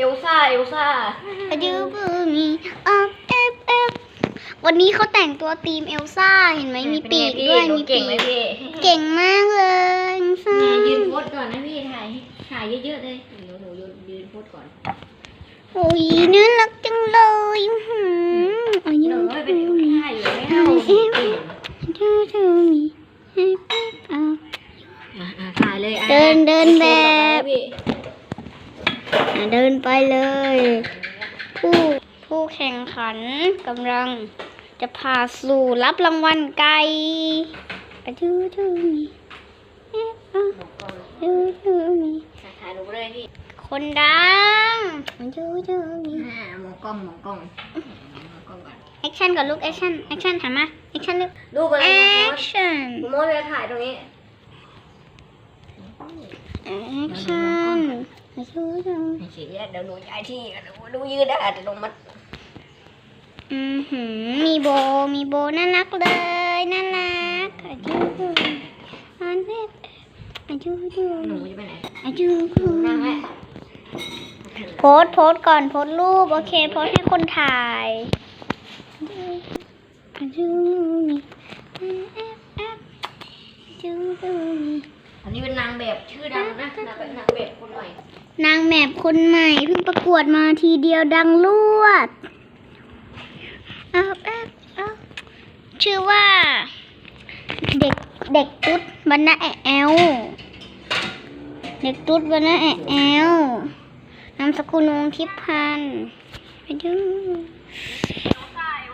เอลซ่า เอลซ่าอะดูบูมีออฟเอฟเอฟวันนี้เขาแต่งตัวธีมเอลซ่า เห็นไหมมีปีกด้วยหนูมีเก่ปีงไหมก พี่เก่งมากเลยเอลซ่าเนี่ยยืนโพสก่อนนะพี่ถ่ายถ่ายเยอะๆเลยหนูหนูยืนยืนโพสก่อนโอ้ยน่ารักจังเลยอื้อหืออาหยุนูบูไม่เป็นเอลมีซ่าอยู่ไม่เอาเก่งดูดูมีเอฟเอฟเอาอะอะถ่ายเลยอะเดินเดินแบบพี่อะ เดินไปเลย ผู้ผู้แข่งขันกำลังจะพาสู่รับรางวัลไก่อะดูดูมีเอ๊ะอะดูดูมีถ่ายหนูเลยพี่ คนดังอะดูดูมีอ่ามองกล้องมองกล้องมองกล้องก่อนแอคชั่นก่อนลูกแอคชั่นแอคชั่นหันมาแอคชั่นลูกรูปอะไรแอนะคชั่นโมดเลยถ่ายตรงนี้แอคชั่น อะดูดูไม่ใช่เดี๋ยวหนูย้ายที่กันเดี๋ยวหนูยืนได้แต่ลงมาอือหือมีโบ มีโบน่ารักเลย น่ารักอะดูดูอันเล็บอะดูดูหนูจะไปไหนอะดูดูนั่งแม่โพสต์โพสต์ก่อนโพสต์รูป โอเค โพสต์ให้คนถ่ายอะดูนี่แอบแอบดูดูนี่อันนี้เป็นนางแบบชื่อดังนะนางแบบนางแบบคนใหม่ นางแมบคนใหม่เพิ่งประกวดมาทีเดียวดังลวดเอาแอบเอาชื่อว่า เด็กเด็กตุ๊ดบรรณะแอแอล เด็กตุ๊ดบรรณะแอแอลนามสกุลวงศ์ทิพย์พันธ์ไปดู